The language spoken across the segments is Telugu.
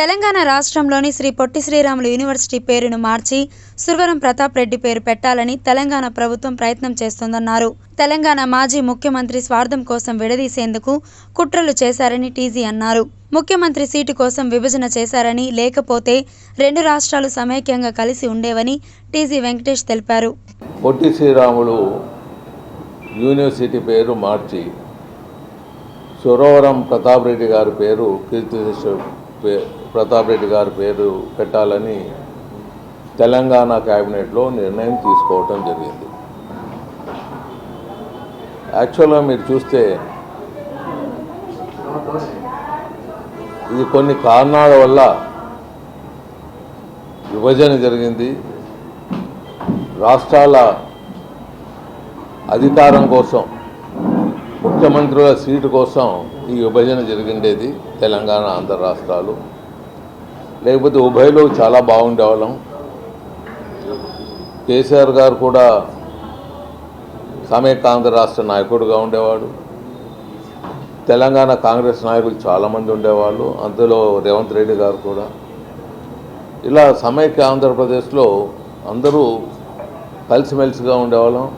తెలంగాణ రాష్ట్రంలోని శ్రీ పొట్టి శ్రీరాములు యూనివర్సిటీ పేరును మార్చి సురవరం ప్రతాప్ రెడ్డి పేరు పెట్టాలని తెలంగాణ ప్రభుత్వం ప్రయత్నం చేస్తోందన్నారు. తెలంగాణ మాజీ ముఖ్యమంత్రి స్వార్థం కోసం విడదీసేందుకు కుట్రలు చేశారని టీజీ అన్నారు. ముఖ్యమంత్రి సీటు కోసం విభజన చేశారని లేకపోతే రెండు రాష్ట్రాలు సమైక్యంగా కలిసి ఉండేవని టీజీ వెంకటేష్ తెలిపారు. పొట్టి శ్రీరాములు యూనివర్సిటీ పేరు మార్చి సురవరం ప్రతాప్ రెడ్డి గారి పేరు కీర్తి ప్రతాప్ రెడ్డి గారి పేరు పెట్టాలని తెలంగాణ క్యాబినెట్లో నిర్ణయం తీసుకోవటం జరిగింది. యాక్చువల్గా మీరు చూస్తే ఇది కొన్ని కారణాల వల్ల విభజన జరిగింది. రాష్ట్రాల అధికారం కోసం ముఖ్యమంత్రుల సీటు కోసం ఈ విభజన జరిగిండేది తెలంగాణ ఆంధ్ర రాష్ట్రాలు. లేకపోతే ఉభయలో చాలా బాగుండేవాళ్ళం. కేసీఆర్ గారు కూడా సమైక్య ఆంధ్ర రాష్ట్ర నాయకుడుగా ఉండేవాడు. తెలంగాణ కాంగ్రెస్ నాయకులు చాలామంది ఉండేవాళ్ళు. అందులో రేవంత్ రెడ్డి గారు కూడా. ఇలా సమైక్య ఆంధ్రప్రదేశ్లో అందరూ కలిసిమెలిసిగా ఉండేవాళ్ళం.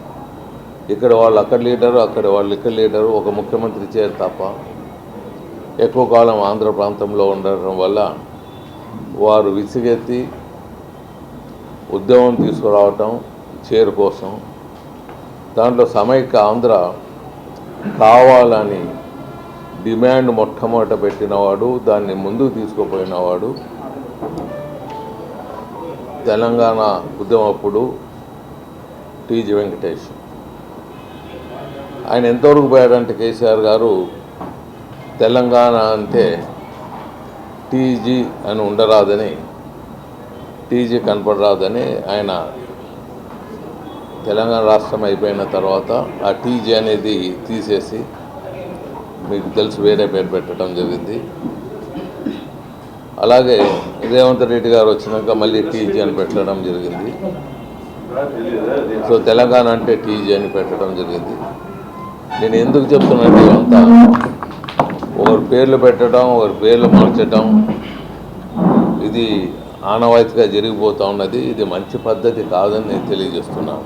ఇక్కడ వాళ్ళు అక్కడ లీడరు అక్కడ వాళ్ళు ఇక్కడ లీడరు ఒక ముఖ్యమంత్రి చేరు తప్ప ఎక్కువ కాలం ఆంధ్ర ప్రాంతంలో ఉండడం వల్ల వారు విసిగెత్తి ఉద్యమం తీసుకురావటం చేరు కోసం. దాంట్లో సమైక్య ఆంధ్ర కావాలని డిమాండ్ మొట్టమొదట పెట్టినవాడు దాన్ని ముందుకు తీసుకుపోయినవాడు తెలంగాణ ఉద్యమప్పుడు టీజీ వెంకటేష్. ఆయన ఎంతవరకు పోయాడంటే కేసీఆర్ గారు తెలంగాణ అంటే టీజీ అని ఉండరాదని టీజీ కనపడరాదని ఆయన తెలంగాణ రాష్ట్రం అయిపోయిన తర్వాత ఆ టీజీ అనేది తీసేసి మీకు తెలుసు వేరే పేరు పెట్టడం జరిగింది. అలాగే రేవంత్ రెడ్డి గారు వచ్చినాక మళ్ళీ టీజీ అని పెట్టడం జరిగింది. సో తెలంగాణ అంటే టీజీ అని పెట్టడం జరిగింది. నేను ఎందుకు చెప్తున్నాను ఇదంతా ఒకరి పేర్లు పెట్టడం ఒకరి పేర్లు మార్చడం ఇది ఆనవాయితీగా జరిగిపోతూ ఉన్నది ఇది మంచి పద్ధతి కాదని నేను తెలియజేస్తున్నాను.